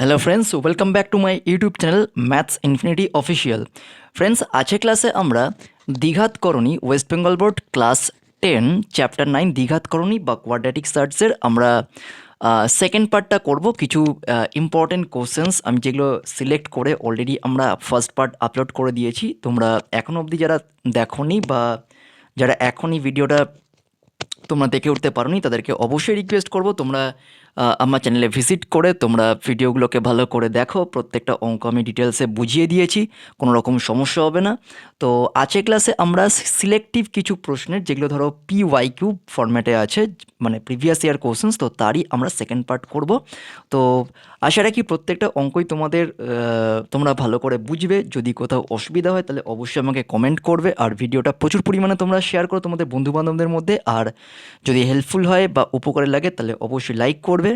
Hello friends welcome back to my YouTube channel maths infinity official friends আছে ক্লাসে আমরা দ্বিঘাত করণী West Bengal board class ten chapter nine দ্বিঘাত করণী বা কোয়াড্রেটিক সার্টসের আমরা সেকেন্ড পার্টটা করব। কিছু ইম্পর্টেন্ট কোশ্চেন্স আমি যেগুলো সিলেক্ট করে অলরেডি আমরা ফার্স্ট পার্ট আপলোড করে দিয়েছি। তোমরা এখনও অবধি যারা দেখোনি বা যারা এখনই ভিডিওটা তোমরা দেখে উঠতে পারোনি, তাদেরকে অবশ্যই রিকোয়েস্ট করব। তোমরা আমার চ্যানেলে ভিজিট করে তোমরা ভিডিওগুলোকে ভালো করে দেখো। প্রত্যেকটা অঙ্ক আমি ডিটেলসে বুঝিয়ে দিয়েছি, কোনো রকম সমস্যা হবে না। তো আছে ক্লাসে আমরা সিলেক্টিভ কিছু প্রশ্নের, যেগুলো ধরো পি ওয়াই কিউ ফরম্যাটে আছে মানে প্রিভিয়াস ইয়ার কোশ্চেন্স তো তারই আমরা সেকেন্ড পার্ট করব। তো আশা রাখি প্রত্যেকটা অঙ্কই তোমাদের তোমরা ভালো করে বুঝবে। যদি কোথাও অসুবিধা হয়, তাহলে অবশ্যই আমাকে কমেন্ট করবে। আর ভিডিওটা প্রচুর পরিমাণে তোমরা শেয়ার করো তোমাদের বন্ধুবান্ধবদের মধ্যে। আর যদি হেল্পফুল হয় বা উপকারে লাগে, তাহলে অবশ্যই লাইক করবে।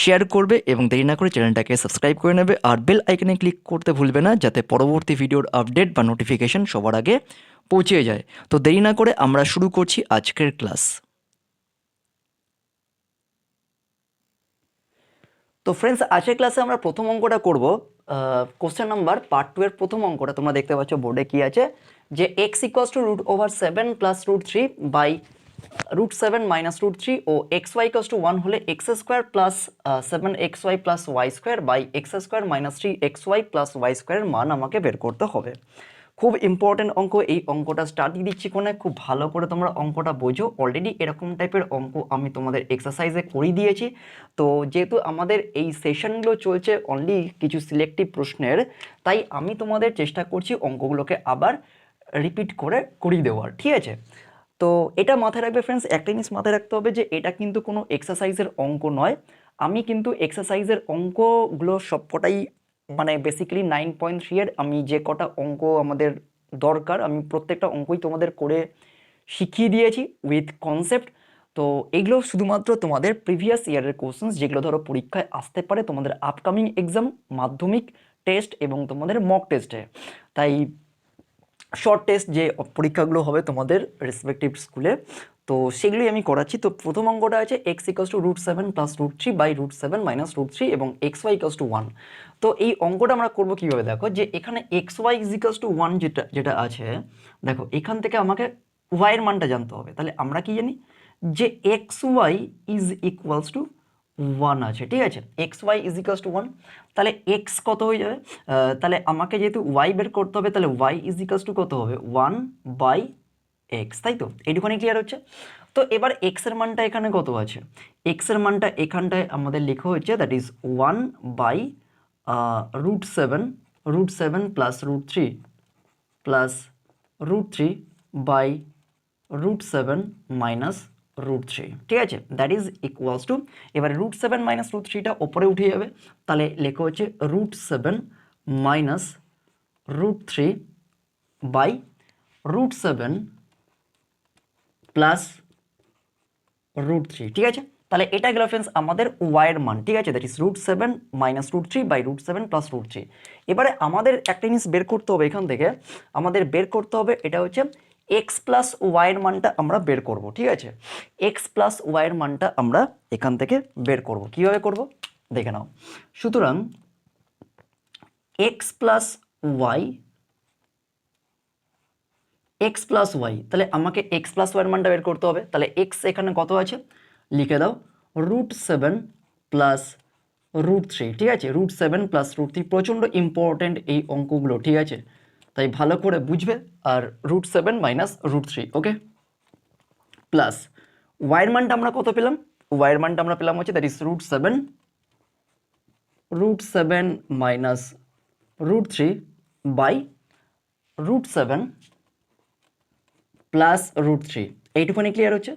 শেয়ার করবে এবং দেরি না করে চ্যানেলটাকে সাবস্ক্রাইব করে নেবে। আর বেল আইকনে ক্লিক করতে ভুলবে না যাতে পরবর্তী ভিডিওর আপডেট বা নোটিফিকেশন সবার আগে পৌঁছে যায়। তো দেরি না করে আমরা শুরু করছি আজকের ক্লাস তো ফ্রেন্ডস আজকের ক্লাসে আমরা প্রথম অঙ্কটা করব। কোশ্চেন নাম্বার পার্ট টু এর প্রথম অঙ্কটা তোমরা দেখতে পাচ্ছ বোর্ডে কি আছে? যে x equals to root over seven plus root three by root seven minus root three O x y equals to one হলে x square plus seven x y plus y square by x square minus three x y plus y স্কোয়ারের মান আমাকে বের করতে হবে। খুব important অঙ্ক, এই অঙ্কটা স্টার্ট দিচ্ছি কোনে খুব ভালো করে তোমরা অঙ্কটা বোঝো। অলরেডি এরকম টাইপের অঙ্ক আমি তোমাদের এক্সারসাইজে করিয়ে দিয়েছি। তো যেহেতু আমাদের এই সেশনগুলো চলছে অনলি কিছু সিলেক্টিভ প্রশ্নের, তাই আমি তোমাদের চেষ্টা করছি অঙ্কগুলোকে আবার রিপিট করে করিয়ে দেওয়ার। ঠিক আছে? তো এটা মাথায় রাখবে ফ্রেন্ডস একটা জিনিস মাথায় রাখতে হবে যে এটা কিন্তু কোনো এক্সারসাইজের অঙ্ক নয়। আমি কিন্তু এক্সারসাইজের অঙ্কগুলো সবকটাই মানে বেসিক্যালি নাইন পয়েন্ট থ্রি এর আমি যে কটা অঙ্ক আমাদের দরকার, আমি প্রত্যেকটা অঙ্কই তোমাদের করে শিখিয়ে দিয়েছি উইথ কনসেপ্ট তো এগুলো শুধুমাত্র তোমাদের প্রিভিয়াস ইয়ারের কোশ্চেন্স যেগুলো ধরো পরীক্ষায় আসতে পারে, তোমাদের আপকামিং এক্সাম মাধ্যমিক টেস্ট এবং তোমাদের মক টেস্টে তাই শর্ট টেস্ট যে পরীক্ষাগুলো হবে তোমাদের রেসপেক্টিভ স্কুলে তো সেগুলোই আমি করাচ্ছি। তো প্রথম অঙ্কটা আছে x equals to root seven plus root three by root seven minus root three এবং x y equals to one তো এই অঙ্কটা আমরা করব কীভাবে দেখো? যে এখানে এক্স ওয়াই ইজিকাস টু ওয়ান যেটা যেটা আছে, দেখো এখান থেকে আমাকে ওয়াইয়ের মানটা জানতে হবে। তাহলে আমরা কি জানি? যে x y is equals to one আছে, ঠিক আছে? X y is to one তাহলে এক্স কত হয়ে যাবে? তাহলে আমাকে যেহেতু ওয়াই বের করতে হবে, তাহলে ওয়াই ইজ টু কত হবে? ওয়ান বাই এক্স তাই তো? এইটুখানি ক্লিয়ার হচ্ছে? তো এবার এক্সের মানটা এখানে কত আছে? এক্সের মানটা এখানটায় আমাদের লেখা হচ্ছে that is one by root seven root seven plus root three plus root three by root seven minus root three ঠিক আছে? দ্যাট ইজ ইকুয়ালস টু এবারে রুট সেভেন মাইনাস রুট থ্রিটা ওপরে উঠে যাবে। তাহলে লেখা হচ্ছে root seven minus root three by root seven plus root three ঠিক আছে? তাহলে এটা গেল ফ্রেন্ডস আমাদের ওয়াইয়ের মান, ঠিক আছে? That is root seven minus root three by root seven plus root three এবারে আমাদের একটা জিনিস বের করতে হবে এখান থেকে। আমাদের বের করতে হবে, এটা হচ্ছে এক্স প্লাস ওয়াইয়ের মানটা আমরা বের করব, ঠিক আছে? এক্স প্লাস ওয়াইয়ের মানটা আমরা এখান থেকে বের করব। কীভাবে করব? দেখে নাও। সুতরাং x plus y x plus y তাহলে আমাকে এক্স প্লাস ওয়াইয়ের মানটা বের করতে হবে। তাহলে এক্স এখানে কত আছে? লিখে দাও root seven plus root three ঠিক আছে? Root seven plus root three প্রচণ্ড ইম্পর্ট্যান্ট এই অঙ্কগুলো, ঠিক আছে? তাই ভালো করে বুঝবে আর root seven minus root three okay plus ওয়াইয়ের মানটা আমরা কত পেলাম? ওয়াইয়ের মানটা আমরা পেলাম হচ্ছে that is root seven root seven minus root three by root seven plus root three এইটুখানি clear হচ্ছে?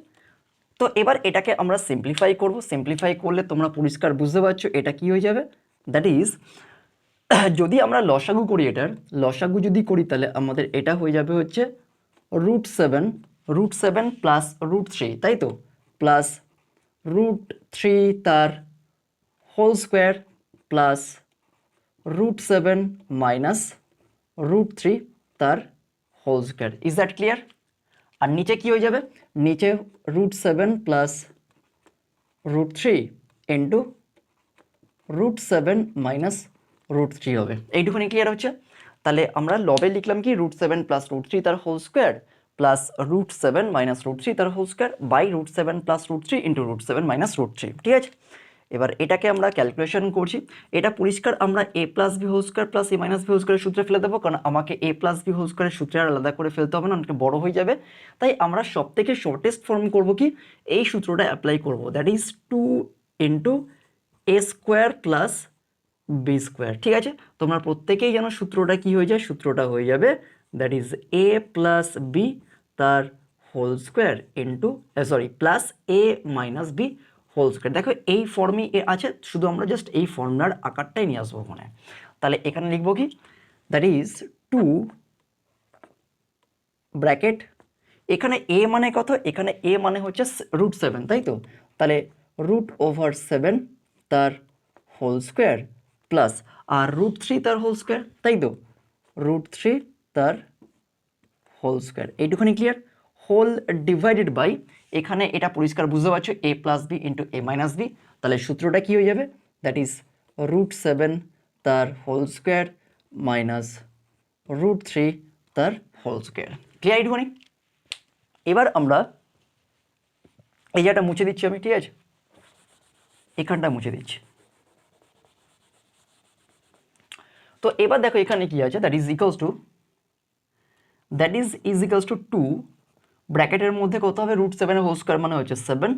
তো এবার এটাকে আমরা সিম্পলিফাই করব। সিম্পলিফাই করলে তোমরা পরিষ্কার বুঝতে পারছ এটা কি হয়ে যাবে? দ্যাট ইজ যদি আমরা লসাগু করি এটার, লসাগু যদি করি তাহলে আমাদের এটা হয়ে যাবে হচ্ছে root seven root seven plus root three তাই তো? প্লাস রুট থ্রি তার whole square plus root seven minus root three তার whole square is that clear আর নিচে কি হয়ে যাবে? নিচে root seven plus root three into root seven minus root three হবে। এইটুখানি ক্লিয়ার হচ্ছে? তাহলে আমরা লবে লিখলাম কি? Root seven plus root three তার whole square plus root seven minus root three তার whole square by root seven plus root three into root seven minus root three ঠিক আছে? এবার এটাকে আমরা ক্যালকুলেশন করছি। এটা পরিষ্কার আমরা a plus b whole square plus a minus b whole স্কোয়ারের সূত্রে ফেলে দেবো, কারণ আমাকে এ প্লাস বি হোল স্কোয়ারের সূত্রে আর আলাদা করে ফেলতে হবে না, অনেকটা বড় হয়ে যাবে। তাই আমরা সব থেকে শর্টেস্ট ফর্ম করব কি? এই সূত্রটা অ্যাপ্লাই করব। That is two into a square plus b square ঠিক আছে? তোমরা প্রত্যেকেই যেন সূত্রটা কি হয়ে যায়? সূত্রটা হয়ে যাবে that is a plus b তার whole square into sorry plus a minus b whole square দেখো, এই ফর্মই এ আছে, শুধু আমরা জাস্ট এই ফর্মুলার আকারটাই নিয়ে আসব ওখানে। তাহলে এখানে লিখব কি? দ্যাট ইজ টু ব্র্যাকেট এখানে এ মানে কত? এখানে এ মানে হচ্ছে রুট সেভেন তাই তো? তাহলে রুট ওভার সেভেন তার হোল স্কোয়ার প্লাস আর রুট থ্রি তার হোল স্কোয়ার তাই তো? রুট থ্রি তার হোল স্কোয়ার এইটুখানি ক্লিয়ার হোল ডিভাইডেড বাই এখানে এটা পরিষ্কার বুঝতে পারছ a plus b into a minus b তাহলে সূত্রটা কী হয়ে যাবে? দ্যাট ইজ রুট সেভেন তার whole square minus root three তার হোল স্কোয়ার ক্লিয়ার এইটুখানি? এবার আমরা এই জায়গাটা মুছে দিচ্ছি আমি, ঠিক আছে? এখানটা মুছে দিচ্ছি। তো এবার দেখো এখানে কি আছে? That is equals to that is is equals to two ব্র্যাকেটের মধ্যে কত হবে? রুট সেভেনের হোল স্কোয়ার মানে হচ্ছে সেভেন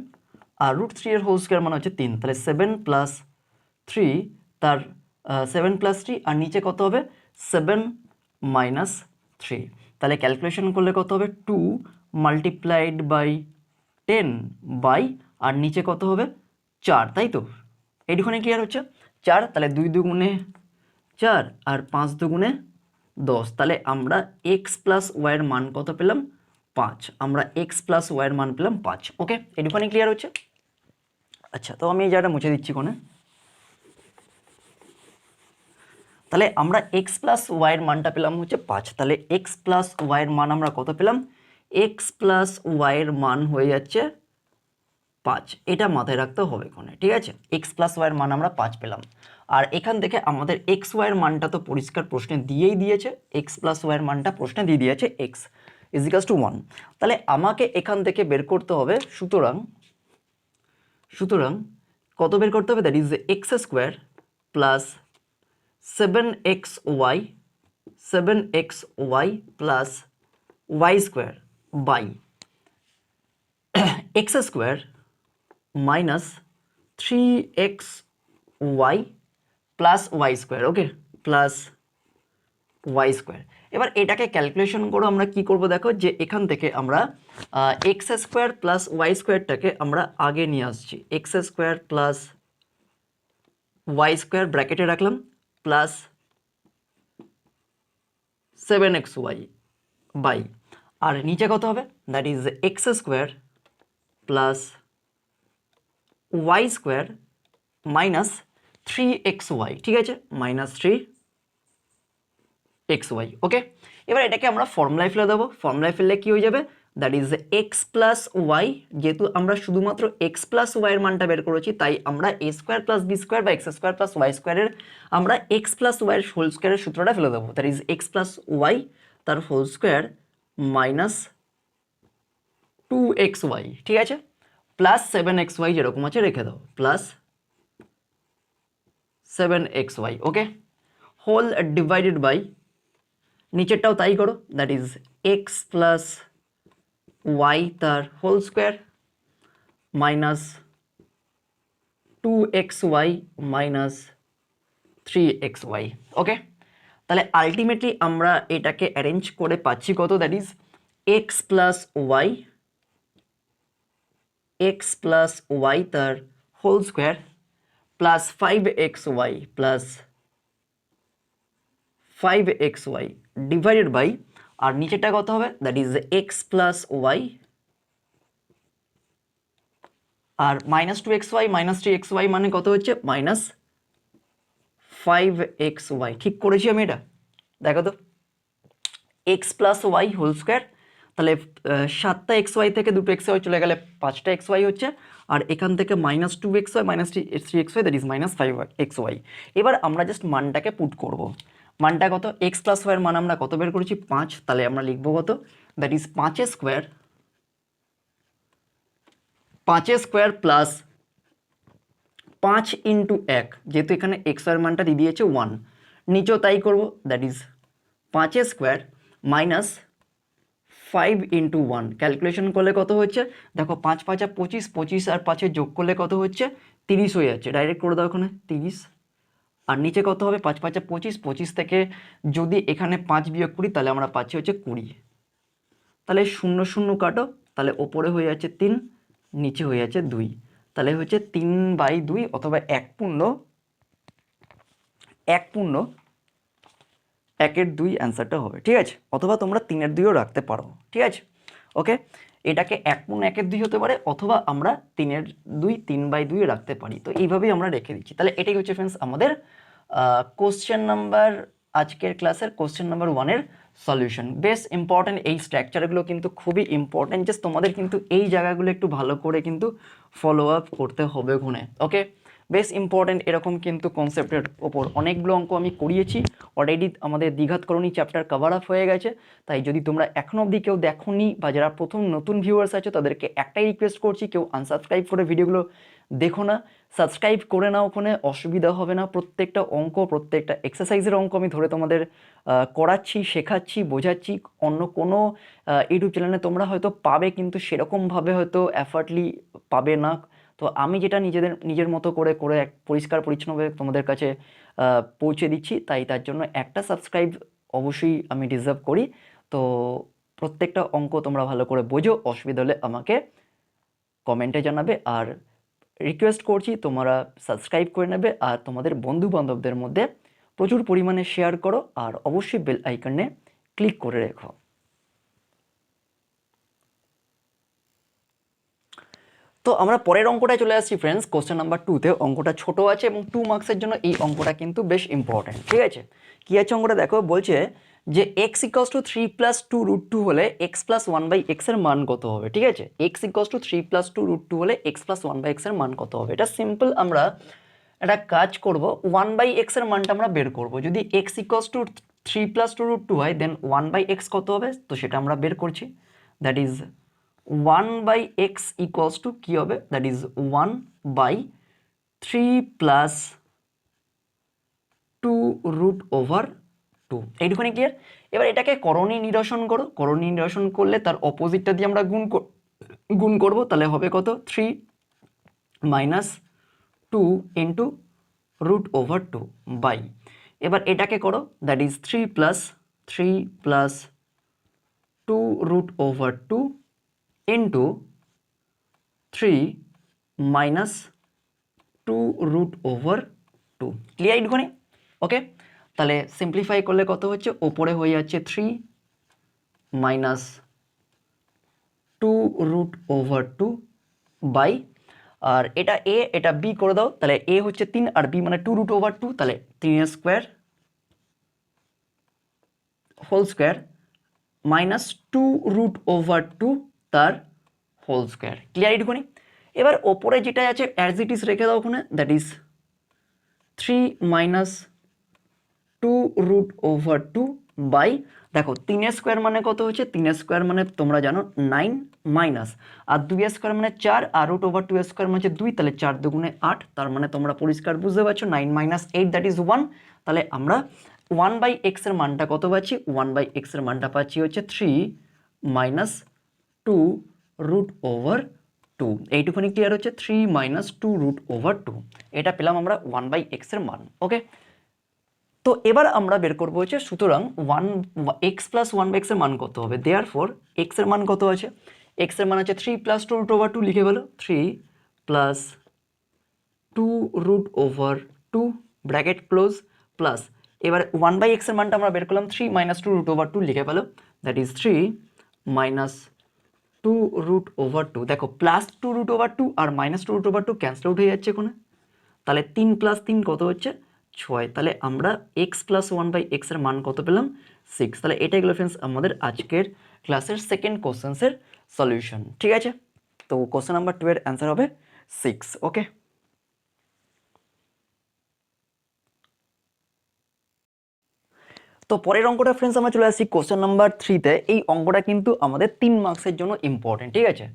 আর রুট থ্রি এর হোল স্কোয়ার মানে হচ্ছে তিন। তাহলে সেভেন প্লাস থ্রি তার সেভেন প্লাস থ্রি আর নিচে কত হবে? সেভেন মাইনাস থ্রি তাহলে ক্যালকুলেশন করলে কত হবে? Two multiplied by ten by আর নিচে কত হবে? চার, তাই তো? এইটুখানে ক্লিয়ার হচ্ছে? চার, তাহলে দুই দুগুণে চার আর পাঁচ দুগুণে দশ। তাহলে আমরা এক্স প্লাস ওয়াইয়ের মান কত পেলাম? পাঁচ। আমরা এক্স প্লাস ওয়াইয়ের মান পেলাম পাঁচ। ওকে এটুখানি ক্লিয়ার হচ্ছে আচ্ছা তো আমি এই জায়গাটা মুছে দিচ্ছি কোনে তাহলে আমরা এক্স প্লাস ওয়াইয়ের মানটা পেলাম হচ্ছে পাঁচ। তাহলে এক্স প্লাস ওয়াইয়ের মান আমরা কত পেলাম? এক্স প্লাস ওয়াইয়ের মান হয়ে যাচ্ছে পাঁচ। এটা মাথায় রাখতে হবে এখানে ঠিক আছে? এক্স প্লাস ওয়াইয়ের মান আমরা পাঁচ পেলাম। আর এখান থেকে আমাদের এক্স ওয়াইয়ের মানটা তো পরিষ্কার প্রশ্নে দিয়েই দিয়েছে এক্স প্লাস ওয়াইয়ের মানটা প্রশ্নে দিয়ে দিয়েছে এক্স ইজিকাস টু ওয়ান তাহলে আমাকে এখান থেকে বের করতে হবে, সুতরাং সুতরাং কত বের করতে হবে? That is x square plus seven x y seven x y plus y square by x square minus three x y plus y square okay plus y square এবার এটাকে ক্যালকুলেশন করে আমরা কি করব দেখো? যে এখান থেকে আমরা এক্স স্কোয়ার প্লাস ওয়াই স্কোয়ারটাকে আমরা আগে নিয়ে আসছি। X square plus y square ব্র্যাকেটে রাখলাম plus seven x y by আর নিচে কত হবে? That is x square plus y square minus three x y ঠিক আছে? Minus three x y okay এবার এটাকে আমরা ফর্মুলায় ফেলে দেবো। ফর্মুলায় ফেললে কী হয়ে যাবে? That is x plus y যেহেতু আমরা শুধুমাত্র এক্স প্লাস ওয়াইয়ের মানটা বের করেছি, তাই আমরা a square plus b square বা এক্স স্কোয়ার প্লাস ওয়াই স্কোয়ারের আমরা এক্স প্লাস ওয়াইয়ের হোল স্কোয়ারের সূত্রটা ফেলে দেবো। That is x plus y তার whole square minus two x y ঠিক আছে? প্লাস সেভেন এক্স ওয়াই যেরকম আছে, রেখে দাও। Plus seven x y okay whole divided by নিচেরটাও তাই করো that is x plus y তার whole square minus two x y minus three x y okay তাহলে আলটিমেটলি আমরা এটাকে অ্যারেঞ্জ করে পাচ্ছি কত? That is x plus y x plus y তার whole square plus five x y plus five x y divided by আর নিচেরটা কত হবে? That is x plus y R minus two x y minus three x y মানে কত হচ্ছে? Minus five x y ঠিক করেছি আমি এটা? দেখো তো। X plus y whole square তাহলে সাতটা এক্স ওয়াই থেকে দুটো এক্স ওয়াই চলে গেলে পাঁচটা এক্স ওয়াই হচ্ছে। আর এখান থেকে minus two x y minus three x y that is minus five x y এবার আমরা জাস্ট মানটাকে পুট করব। মানটা কত? এক্স প্লাস ওয়াইয়ের মান আমরা কত বের করেছি? পাঁচ। তাহলে আমরা লিখব কত? দ্যাট ইজ পাঁচের স্কোয়ার পাঁচের স্কোয়ার প্লাস পাঁচ ইন্টু এক। যেহেতু এখানে এক্স ওয়ার মানটা দিয়ে দিয়েছে ওয়ান নিচেও তাই করব। দ্যাট ইজ পাঁচের square minus five into one calculation করলে কত হচ্ছে? দেখো, পাঁচ পাঁচা পঁচিশ পঁচিশ আর পাঁচে যোগ করলে কত হচ্ছে? তিরিশ হয়ে যাচ্ছে। ডাইরেক্ট করে দাও ওখানে, তিরিশ। আর নিচে কত হবে? পাঁচ পাঁচা পঁচিশ পঁচিশ থেকে যদি এখানে পাঁচ বিয়োগ করি তাহলে আমরা পাচ্ছি হচ্ছে কুড়ি। তাহলে শূন্য শূন্য কাটো, তাহলে ওপরে হয়ে যাচ্ছে তিন, নিচে হয়ে যাচ্ছে দুই। তাহলে হচ্ছে তিন বাই দুই অথবা এক পূর্ণ এক পূর্ণ একের দুই অ্যান্সারটা হবে, ঠিক আছে? অথবা তোমরা তিনের দুইও রাখতে পারো, ঠিক আছে? ওকে এটাকে এক পূর্ণ একের দুই হতে পারে, অথবা আমরা তিনের দুই, তিন বাই দুই রাখতে পারি। তো এইভাবেই আমরা রেখে দিচ্ছি। তাহলে এটাই হচ্ছে ফ্রেন্ডস আমাদের কোশ্চেন নাম্বার আজকের ক্লাসের কোশ্চেন নাম্বার ওয়ানের সলিউশন বেশ ইম্পর্ট্যান্ট এই স্ট্রাকচারগুলো কিন্তু খুবই ইম্পর্ট্যান্ট জাস্ট তোমাদের কিন্তু এই জায়গাগুলো একটু ভালো করে কিন্তু ফলো আপ করতে হবে ওখানে ওকে বেশ ইম্পর্ট্যান্ট এরকম কিন্তু কনসেপ্টের ওপর। অনেকগুলো অঙ্ক আমি করিয়েছি। অলরেডি আমাদের দ্বিঘাতকরণী চ্যাপ্টার কভার আপ হয়ে গেছে। তাই যদি তোমরা এখনও অবধি কেউ দেখোনি বা যারা প্রথম নতুন ভিউয়ার্স আছে, তাদেরকে একটাই রিকোয়েস্ট করছি, কেউ আনসাবস্ক্রাইব করে ভিডিওগুলো দেখো না। সাবস্ক্রাইব করে নাও ওখানে, অসুবিধা হবে না। প্রত্যেকটা অঙ্ক, প্রত্যেকটা এক্সারসাইজের অঙ্ক আমি ধরে তোমাদের করাচ্ছি, শেখাচ্ছি, বোঝাচ্ছি। অন্য কোনো ইউটিউব চ্যানেলে তোমরা হয়তো পাবে, কিন্তু সেরকমভাবে হয়তো অ্যাফার্টলি পাবে না। তো আমি যেটা নিজেদের, নিজের মতো করে করে এক পরিষ্কার পরিচ্ছন্নভাবে তোমাদের কাছে পৌঁছে দিচ্ছি, তাই তার জন্য একটা সাবস্ক্রাইব অবশ্যই আমি ডিজার্ভ করি। তো প্রত্যেকটা অঙ্ক তোমরা ভালো করে বোঝো, অসুবিধা হলে আমাকে কমেন্টে জানাবে। আর রিকোয়েস্ট করছি তোমরা সাবস্ক্রাইব করে নেবে, আর তোমাদের বন্ধু বান্ধবদের মধ্যে প্রচুর পরিমাণে শেয়ার করো, আর অবশ্যই বেল আইকনে ক্লিক করে রেখো। তো আমরা পরের অঙ্কটায় চলে আসছি ফ্রেন্ডস কোশ্চেন নাম্বার টুতে অঙ্কটা ছোট আছে এবং টু মার্কসের জন্য এই অঙ্কটা কিন্তু বেশ ইম্পর্ট্যান্ট ঠিক আছে? কী আছে অঙ্কটা? দেখো, বলছে যে x equals to three plus two root two হলে এক্স প্লাস ওয়ান বাই এক্সের মান কত হবে, ঠিক আছে? X equals to three plus two root two হলে এক্স প্লাস ওয়ান বাই এক্সের মান কত হবে? এটা সিম্পল আমরা একটা কাজ করব ওয়ান বাই এক্সের মানটা আমরা বের করব। যদি x equals to three plus two root two হয় দেন ওয়ান বাই এক্স কত হবে? তো সেটা আমরা বের করছি। That is one by x equals to কী হবে that is one by three plus two root over two এইটুখানি clear এবার এটাকে করণী নিরসন করো। করণী নিরসন করলে তার অপোজিটটা দিয়ে আমরা গুণ গুণ করব। তাহলে হবে কত? Three minus two into root over two by এবার এটাকে করো that is three plus three plus two root over two into three minus two root over two clear এইটুখানি okay তাহলে সিম্পলিফাই করলে কত হচ্ছে? ওপরে হয়ে যাচ্ছে three minus two root over two by আর এটা এ এটা বি করে দাও। তাহলে এ হচ্ছে তিন, আর বি মানে টু রুট ওভার টু তাহলে তিনের square whole square minus two root over two তার হোল স্কোয়ার ক্লিয়ার এইটুকুনি? এবার ওপরে যেটা আছে অ্যাজ ইট ইজ রেখে দাও ওখানে that is three minus two root over two by দেখো, তিনের স্কোয়ার মানে কত হচ্ছে তিনের স্কোয়ার মানে তোমরা জানো নাইন মাইনাস আর দুই স্কোয়ার মানে চার, আর রুট ওভার টু স্কোয়ার মানে হচ্ছে দুই, তাহলে চার দুগুণে আট, তার মানে তোমরা পরিষ্কার বুঝতে পারছ nine minus eight that is one তাহলে আমরা ওয়ান বাই এক্সের মানটা কত পাচ্ছি? ওয়ান বাই এক্সের মানটা পাচ্ছি হচ্ছে three minus two root over two. এইটুখানি clear হচ্ছে three minus two root over two এটা পেলাম আমরা ওয়ান বাই এক্সের মান ওকে তো এবার আমরা বের করব হচ্ছে, সুতরাং one x plus one by এক্সের মান কত হবে? দেয়ার ফোর এক্সের মান কত আছে? এক্সের মান আছে three plus two root over two লিখে ফেলো। Three plus two root over two bracket close plus এবার ওয়ান বাই এক্সের মানটা আমরা বের করলাম three minus two root over two লিখে ফেলো। That is three minus two root over two. দেখো, plus two root over two আর minus two root over two cancel out হয়ে যাচ্ছে এখানে। তাহলে তিন প্লাস তিন কত হচ্ছে? ছয়। তাহলে আমরা এক্স প্লাস ওয়ান বাই এক্সের মান কত পেলাম? সিক্স তাহলে এটাই গেলো ফ্রেন্ডস আমাদের আজকের ক্লাসের সেকেন্ড কোশ্চেন্সের সলিউশন ঠিক আছে? তো কোশ্চেন নাম্বার টুয়ের অ্যান্সার হবে সিক্স ওকে তো পরের অঙ্কটা ফ্রেন্ডস আমরা চলে আসছি কোশ্চেন নাম্বার থ্রিতে এই অঙ্কটা কিন্তু আমাদের তিন মার্কসের জন্য ইম্পর্টেন্ট ঠিক আছে?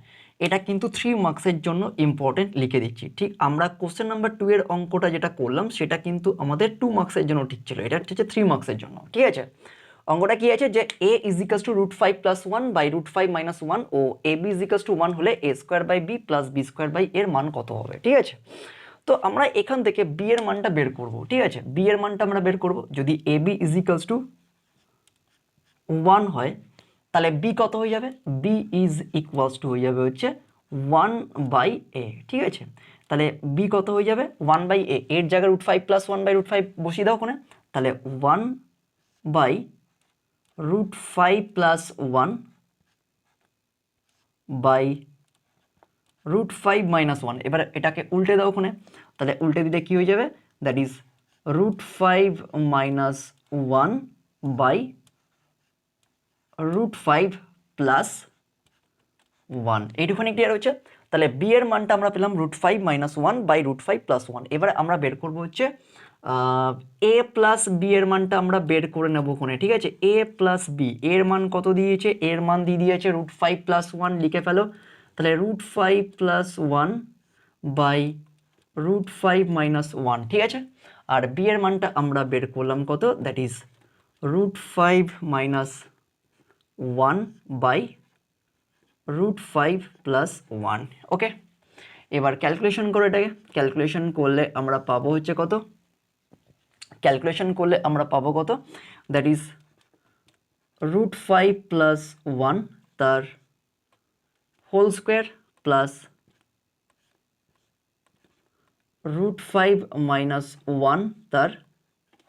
এটা কিন্তু থ্রি মার্কসের জন্য ইম্পর্টেন্ট লিখে দিচ্ছি, ঠিক? আমরা কোশ্চেন নাম্বার টু এর অঙ্কটা যেটা করলাম, সেটা কিন্তু আমাদের টু মার্কসের জন্য ঠিক ছিল। এটা হচ্ছে থ্রি মার্কসের জন্য, ঠিক আছে? অঙ্কটা কি আছে? যে a ইজিকাস to root five plus one by root five minus one O a b ইজিকাস to one হলে a square by b plus b square by এর মান কত হবে, ঠিক আছে? তো আমরা এখান থেকে বি এর মানটা বের করব, ঠিক আছে? বি এর মানটা আমরা বের করব। যদি a b is equals to one হয়, তাহলে বি কত হয়ে যাবে? বি ইজ ইকুয়ালস টু হয়ে যাবে হচ্ছে ওয়ান বাই এ ঠিক আছে? তাহলে বি কত হয়ে যাবে? ওয়ান বাই এ এর জায়গায় root five plus one by root five বসিয়ে দাও ওখানে। তাহলে one by root five plus one by root five minus one এবার এটাকে উল্টে দাও ওখানে। তাহলে উল্টে দিলে কী হয়ে যাবে? That is root five minus one by root five plus one এইটুখানি clear হচ্ছে তাহলে বি এর মানটা আমরা পেলাম root five minus one by root five plus one এবার আমরা বের করব হচ্ছে এ প্লাস বি এর মানটা আমরা বের করে নেব ওখানে, ঠিক আছে? এ প্লাস বি এর মান কত দিয়েছে? এর মান দিয়ে দিয়েছে রুট ফাইভ প্লাস ওয়ান লিখে ফেলো। তাহলে root five plus one by root five minus one ঠিক আছে? আর বি এর মানটা আমরা বের করলাম কত? That is root five minus one by root five plus one okay এবার ক্যালকুলেশন করে এটাকে। ক্যালকুলেশন করলে আমরা পাবো হচ্ছে কত? ক্যালকুলেশন করলে আমরা পাবো কত? That is root five plus one তার whole square plus root five minus one তার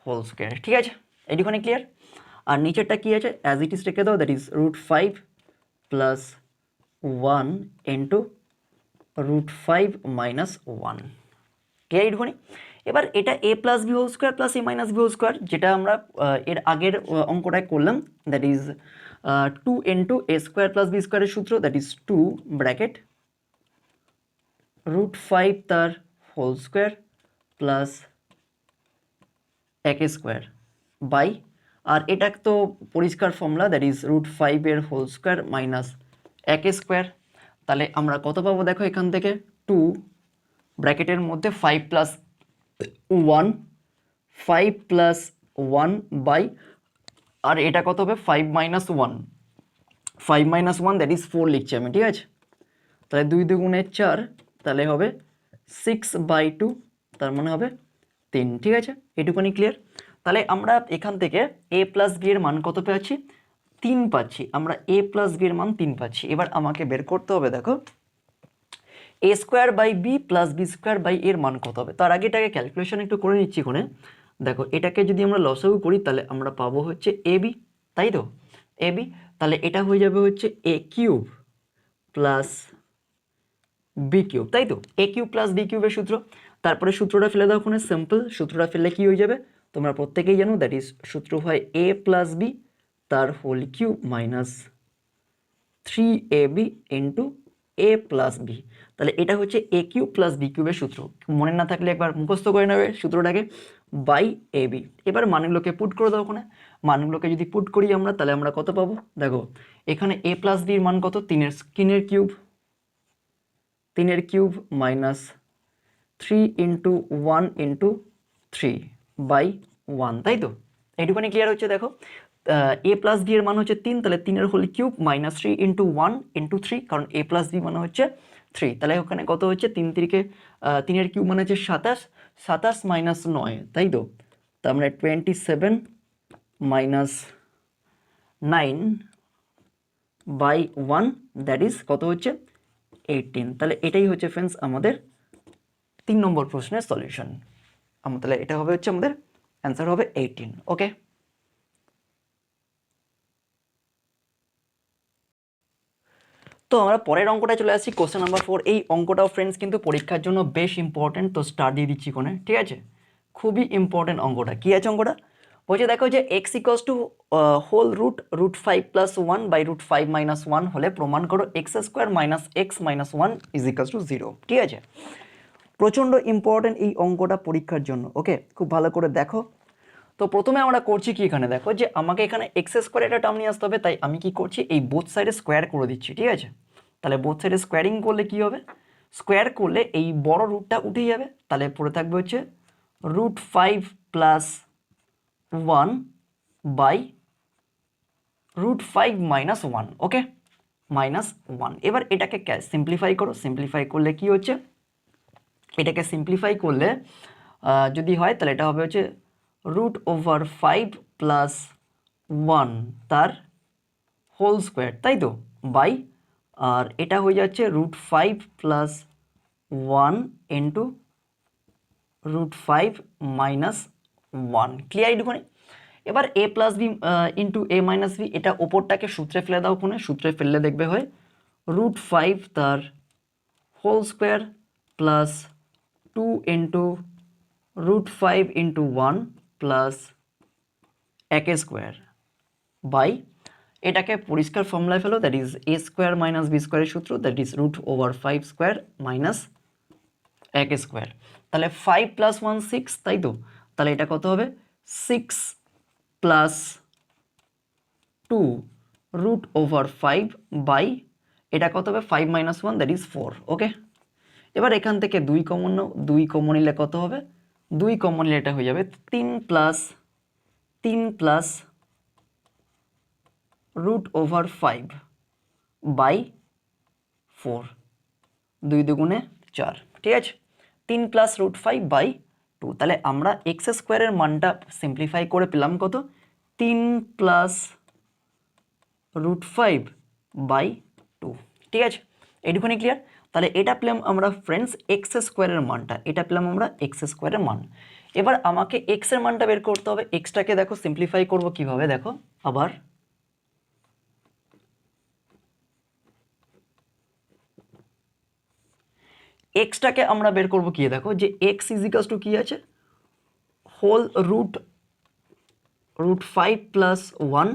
হোল স্কোয়ার ঠিক আছে? এইটুখানি ক্লিয়ার আর নিচেরটা কী আছে? অ্যাজ ইট ইজ রেখে দাও that is root five plus one into root five minus one clear এইটুখানি? এবার এটা a plus b whole square plus a minus b whole square যেটা আমরা এর আগের অঙ্কটায় করলাম that is two into a square plus b স্কোয়ারের সূত্র that is two bracket root five তার হোল স্কোয়ার প্লাস এক স্কোয়ার বাই আর এটা তো পরিষ্কার ফর্মুলা দ্যাট ইজ রুট ফাইভের হোল স্কোয়ার মাইনাস এক স্কোয়ার তাহলে আমরা কত পাবো দেখো এখান থেকে? টু ব্র্যাকেটের মধ্যে five plus one five plus one by আর এটা কত হবে? Five minus one five minus one that is four লিখছি আমি, ঠিক আছে? তাহলে দুই দুগুণে চার, তাহলে হবে সিক্স বাই টু তার মানে হবে তিন, ঠিক আছে? এটুকুনি ক্লিয়ার তাহলে আমরা এখান থেকে এ প্লাস বি এর মান কত পাচ্ছি তিন পাচ্ছি। আমরা এ প্লাস বি এর মান তিন পাচ্ছি। এবার আমাকে বের করতে হবে, দেখো। A square by b plus b square by এর মান কত হবে? তার আগে এটাকে ক্যালকুলেশন একটু করে নিচ্ছি ওখানে দেখো, এটাকে যদি আমরা লসাগু করি, তাহলে আমরা পাবো হচ্ছে এ বি তাই তো? এ বি তাহলে এটা হয়ে যাবে হচ্ছে a cube plus b cube তাই তো? এ কিউব প্লাস বি কিউবের সূত্র। তারপরে সূত্রটা ফেলে দাও ওখানে সিম্পল সূত্রটা ফেললে কি হয়ে যাবে? তোমরা প্রত্যেকেই জানো দ্যাট ইজ সূত্র হয় এ প্লাস বি তার whole cube minus three a b into a plus b তাহলে এটা হচ্ছে এ কিউব প্লাস বি কিউবের সূত্র। মনে না থাকলে একবার মুখস্থ করে নেবে সূত্রটাকে। বাই এ বি এবার মানগুলোকে পুট করে দাও ওখানে। মানগুলোকে যদি পুট করি আমরা, তাহলে আমরা কত পাবো? দেখো, এখানে এ প্লাস বির মান কত? তিনের স্কিনের কিউব। তিনের cube minus three into one into three by one তাই তো? এইটুখানি ক্লিয়ার হচ্ছে, দেখো। এ প্লাস বি এর মান হচ্ছে তিন, তাহলে তিনের whole cube minus three into one into three কারণ এ প্লাস বি মানে হচ্ছে থ্রি তাহলে ওখানে কত হচ্ছে? তিন তিরিকে তিনের কিউব মানে হচ্ছে সাতাশ সাতাশ মাইনাস নয়, তাই তো? তার মানে twenty seven minus nine by one that is কত হচ্ছে? এইটিন তাহলে এটাই হচ্ছে ফ্রেন্ডস আমাদের তিন নম্বর প্রশ্নের সলিউশন আমার তাহলে এটা হবে হচ্ছে আমাদের অ্যান্সার হবে এইটিন ওকে তো আমরা পরের অঙ্কটা চলে আসছি। কোশ্চেন নাম্বার ফোর এই অঙ্কটাও ফ্রেন্ডস কিন্তু পরীক্ষার জন্য বেশ ইম্পর্টেন্ট তো স্টার দিয়ে দিচ্ছি কোনে ঠিক আছে? খুবই ইম্পর্টেন্ট অঙ্কটা। কী আছে অঙ্কটা? বলছে দেখো যে x equals to whole root root five plus one by root five minus one হলে প্রমাণ করো x square minus x minus one is equals to zero ঠিক আছে? প্রচণ্ড ইম্পর্টেন্ট এই অঙ্কটা পরীক্ষার জন্য ওকে খুব ভালো করে দেখো। তো প্রথমে আমরা করছি কি এখানে? দেখো যে আমাকে এখানে এক্স স্কোয়ার একটা টার্ম নিয়ে আসতে হবে, তাই আমি কি করছি? এই বোথ সাইডে স্কোয়ার করে দিচ্ছি, ঠিক আছে? তাহলে বোথ সাইডে স্কোয়ারিং করলে কি হবে? স্কোয়ার করলে এই বড় রুটটা উঠে যাবে। তাহলে পড়ে থাকবে হচ্ছে root five plus one by root five minus one okay minus one এবার এটাকে সিম্পলিফাই করো। সিম্পলিফাই করলে কি হচ্ছে? এটাকে সিম্পলিফাই করলে যদি হয়, তাহলে এটা হবে হচ্ছে root over five plus one তার হোল স্কোয়ার তাই তো? বাই আর এটা হয়ে যাচ্ছে root five plus one into root five minus one clear এইটুকুনি এবার a plus b into a minus b এটা ওপরটাকে সূত্রে ফেলে দাও কোনে সূত্রে ফেললে দেখবে হয় রুট ফাইভ তার whole square plus two into root five into one plus এক স্কোয়ার বাই এটাকে পরিষ্কার ফর্মুলায় ফেলো that is a square minus b স্কোয়ারের সূত্র that is root over five square minus এক স্কোয়ার তাহলে ফাইভ প্লাস ওয়ান সিক্স তাই তো? তাহলে এটা কত হবে? Six plus two root over five by এটা কত হবে? Five minus one that is four okay এবার এখান থেকে দুই কমন দুই কমন নিলে কত হবে? দুই কমন নিলে এটা হয়ে যাবে, তিন প্লাস তিন plus root over five by four দুই দুগুণে চার, ঠিক আছে? তিন plus root five by two তাহলে আমরা এক্স স্কোয়ারের মানটা সিম্পলিফাই করে পেলাম কত? তিন plus root five by two ঠিক আছে? এইটুখানি ক্লিয়ার তাহলে এটা পেলাম আমরা ফ্রেন্ডস এক্স স্কোয়ারের মানটা, এটা পেলাম আমরা এক্স স্কোয়ারের মান। এবার আমাকে এক্সের মানটা বের করতে হবে এক্সটাকে দেখো সিম্পলিফাই করব কীভাবে, দেখো, আবার। এক্সটাকে আমরা বের করব কি, দেখো, যে এক্স ইজিকাস টু কি আছে? Whole root root five plus one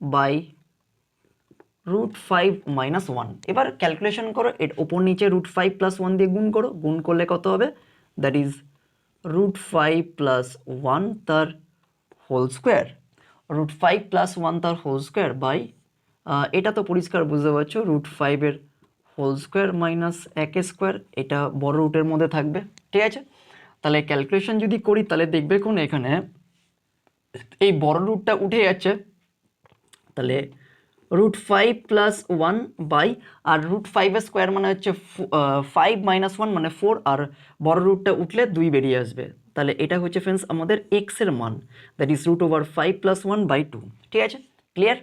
by root five minus one এবার ক্যালকুলেশন করো, এর ওপর নিচে রুট ফাইভ প্লাস ওয়ান দিয়ে গুণ করো। গুণ করলে কত হবে? That is root five plus one তার whole square root five plus one তার হোল স্কোয়ার বাই এটা তো পরিষ্কার বুঝতে পারছ রুট ফাইভের হোল স্কোয়ার মাইনাস এক স্কোয়ার এটা বড় রুটের মধ্যে থাকবে। ঠিক আছে? তাহলে ক্যালকুলেশন যদি করি, তাহলে দেখবে কোন এখানে এই বড় রুটটা উঠে যাচ্ছে। তাহলে root five plus one by R root ফাইভের স্কোয়ার মানে হচ্ছে ফাইভ মাইনাস ওয়ান মানে ফোর আর বড় রুটটা উঠলে দুই বেরিয়ে আসবে। তাহলে এটা হচ্ছে ফ্রেন্ডস আমাদের এক্সের মান that is root over five plus one by two ঠিক আছে? ক্লিয়ার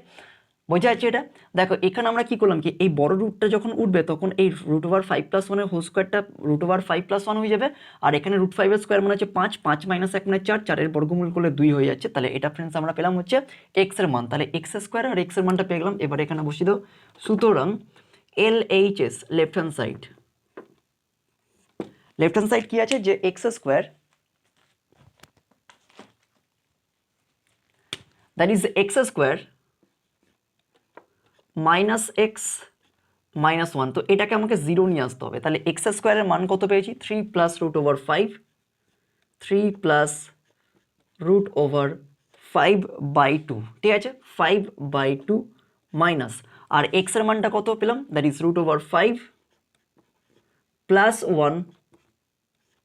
বোঝা যাচ্ছে এটা? দেখো, এখানে আমরা কি করলাম কি, এই বড় রুটটা যখন উঠবে, তখন এই রুট ওভার ফাইভ প্লাস ওয়ানের হোল স্কোয়ারটা root over five plus one হয়ে যাবে। আর এখানে রুট ফাইভের স্কোয়ার মানে হচ্ছে পাঁচ পাঁচ মাইনাস এক মানে চার, চারের বর্গমূল করলে দুই হয়ে যাচ্ছে। তাহলে এটা ফ্রেন্ডস আমরা পেলাম হচ্ছে এক্সের মান। তাহলে এক্স স্কোয়ার আর এক্সের মানটা পেয়ে গেলাম। এবার এখানে বসিয়ে দাও। সুতরাং L H S left hand side left hand side কি আছে? যে x square that is x square minus x minus one তো এটাকে আমাকে জিরো নিয়ে আসতে হবে। তাহলে এক্স স্কোয়ারের মান কত পেয়েছি? Three plus root over five three plus root over five by two ঠিক আছে? ফাইভ বাই টু মাইনাস আর এক্সের মানটা কত পেলাম? That is root over five plus one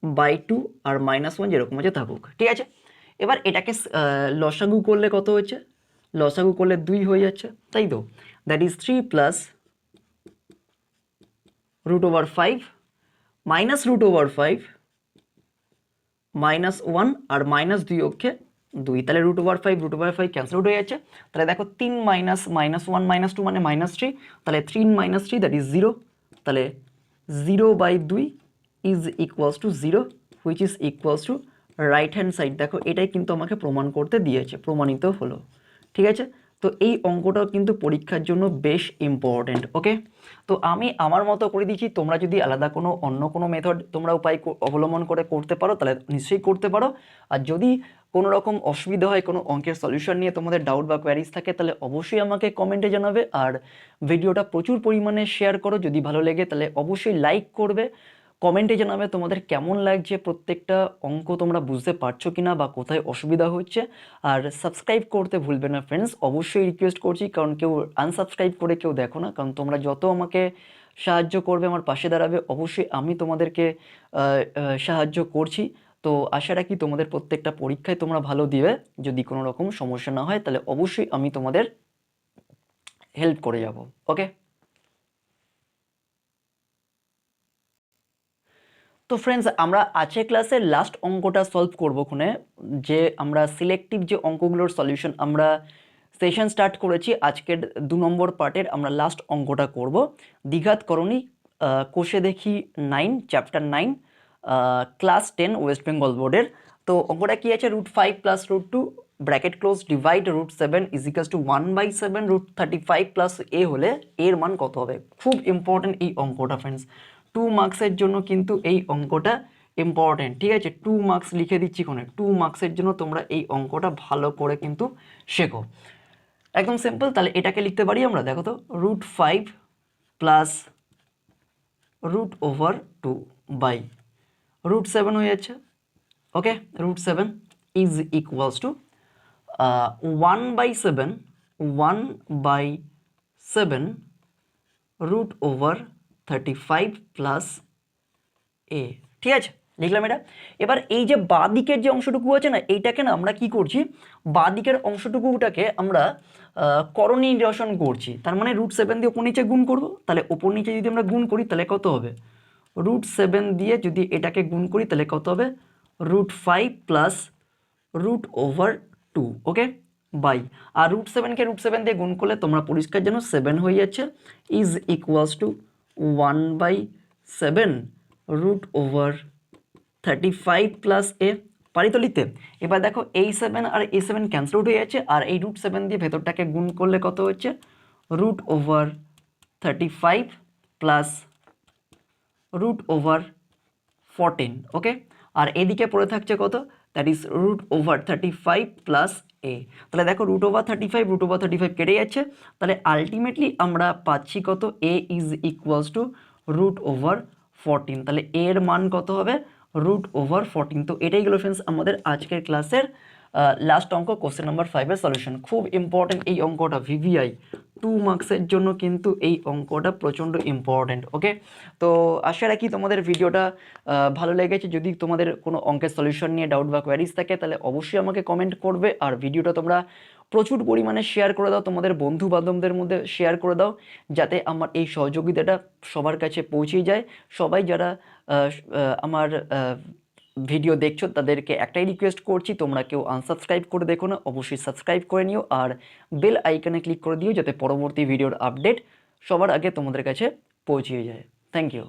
by two R minus one যেরকম আছে থাকুক। ঠিক আছে? এবার এটাকে লসাগু করলে কত হচ্ছে? লসাগু করলে দুই হয়ে যাচ্ছে। তাই তো? That is three plus root over five minus root over five minus one R minus দুই অক্ষে দুই। তাহলে root over five root over five cancel out হয়ে যাচ্ছে। তাহলে দেখো তিন minus minus one minus two মানে মাইনাস থ্রি তাহলে three minus three that is zero তাহলে জিরো বাই দুই is equals to zero which is equals to right hand side দেখো এটাই কিন্তু আমাকে প্রমাণ করতে দিয়েছে, প্রমাণিত হলো। ঠিক আছে? তো এই অঙ্কটাও কিন্তু পরীক্ষার জন্য বেশ ইম্পর্ট্যান্ট ওকে তো আমি আমার মতো করে দিচ্ছি, তোমরা যদি আলাদা কোনো অন্য কোনো মেথড তোমরা উপায় অবলম্বন করে করতে পারো, তাহলে নিশ্চয়ই করতে পারো। আর যদি কোনো রকম অসুবিধা হয়, কোনো অঙ্কের সলিউশন নিয়ে তোমাদের ডাউট বা কোয়ারিজ থাকে, তাহলে অবশ্যই আমাকে কমেন্টে জানাবে। আর ভিডিওটা প্রচুর পরিমাণে শেয়ার করো, যদি ভালো লেগে, তাহলে অবশ্যই লাইক করবে। কমেন্টে জানাবে তোমাদের কেমন লাগছে, প্রত্যেকটা অঙ্ক তোমরা বুঝতে পারছ কি না বা কোথায় অসুবিধা হচ্ছে। আর সাবস্ক্রাইব করতে ভুলবে না ফ্রেন্ডস অবশ্যই রিকোয়েস্ট করছি, কারণ কেউ আনসাবস্ক্রাইব করে কেউ দেখো না, কারণ তোমরা যত আমাকে সাহায্য করবে, আমার পাশে দাঁড়াবে, অবশ্যই আমি তোমাদেরকে সাহায্য করছি। তো আশা রাখি তোমাদের প্রত্যেকটা পরীক্ষায় তোমরা ভালো দিবে, যদি কোনো রকম সমস্যা না হয়, তাহলে অবশ্যই আমি তোমাদের হেল্প করে যাব ওকে তো ফ্রেন্ডস আমরা আছে ক্লাসের লাস্ট অঙ্কটা সলভ করব খুনে। যে আমরা সিলেক্টিভ যে অঙ্কগুলোর সলিউশন আমরা সেশন স্টার্ট করেছি, আজকের দু নম্বর পার্টের আমরা লাস্ট অঙ্কটা করব। দ্বিঘাত করণী কোষে দেখি nine chapter nine class ten West Bengal বোর্ডের তো অঙ্কটা কি আছে? Root five plus root two bracket close divide root seven is equals to one by seven root thirty five plus a হলে এর মান কত হবে? খুব ইম্পর্টেন্ট এই অঙ্কটা ফ্রেন্ডস টু মার্কসের জন্য কিন্তু এই অঙ্কটা ইম্পর্টেন্ট ঠিক আছে? টু মার্কস লিখে দিচ্ছি কোনে টু মার্কসের জন্য তোমরা এই অঙ্কটা ভালো করে কিন্তু শেখো। একদম সিম্পল তাহলে এটাকে লিখতে পারি আমরা? দেখো তো root five plus root over two by root seven হয়ে যাচ্ছে okay root seven is equals to one by seven one by seven root over thirty five plus a ঠিক আছে? লিখলাম এটা। এবার এই যে বাঁ দিকের যে অংশটুকু আছে না, এইটাকে না আমরা কি করছি? বাঁ দিকের অংশটুকুটাকে আমরা করণী নিরসন করছি। তার মানে রুট সেভেন দিয়ে ওপর নিচে গুণ করব। তাহলে ওপর নিচে যদি আমরা গুণ করি, তাহলে কত হবে? রুট সেভেন দিয়ে যদি এটাকে গুণ করি, তাহলে কত হবে? Root five plus root over two okay by R root সেভেনকে রুট সেভেন দিয়ে গুণ করলে তোমরা পরিষ্কার জানো সেভেন হয়ে যাচ্ছে is equals to one by seven root over thirty five plus a পারি তো লিখতে। এবার দেখো, এই সেভেন আর এই সেভেন ক্যান্সেল আউট হয়ে যাচ্ছে, আর এই রুট সেভেন দিয়ে ভেতরটাকে গুণ করলে কত হচ্ছে? Root over thirty five plus root over fourteen okay আর এদিকে পড়ে থাকছে কত? That is root over thirty five plus a তাহলে দেখো root over thirty five root over thirty five কেটে যাচ্ছে। তাহলে আলটিমেটলি আমরা পাচ্ছি কত? A is equals to root over fourteen তাহলে এর মান কত হবে? রুট ওভার ফোরটিন তো এটাই গেলো ফ্রেন্ডস আমাদের আজকের ক্লাসের লাস্ট অঙ্ক কোশ্চেন নাম্বার ফাইভের সলিউশন খুব ইম্পর্টেন্ট এই অঙ্কটা ভিভিআই টু মার্কসের জন্য কিন্তু এই অঙ্কটা প্রচণ্ড ইম্পর্টেন্ট ওকে তো আশা রাখি তোমাদের ভিডিওটা ভালো লেগেছে। যদি তোমাদের কোনো অঙ্কের সলিউশন নিয়ে ডাউট বা কোয়ারিজ থাকে, তাহলে অবশ্যই আমাকে কমেন্ট করবে। আর ভিডিওটা তোমরা প্রচুর পরিমাণে শেয়ার করে দাও, তোমাদের বন্ধু বান্ধবদের মধ্যে শেয়ার করে দাও, যাতে আমার এই সহযোগিতাটা সবার কাছে পৌঁছে যায়। সবাই যারা আমার ভিডিও দেখছ, তাদেরকে একটাই রিকোয়েস্ট করছি, তোমরা কেউ আনসাবস্ক্রাইব করে দেখো না, অবশ্যই সাবস্ক্রাইব করে নিও, আর বেল আইকনে ক্লিক করে দিও, যাতে পরবর্তী ভিডিওর আপডেট সবার আগে তোমাদের কাছে পৌঁছিয়ে যায়। Thank you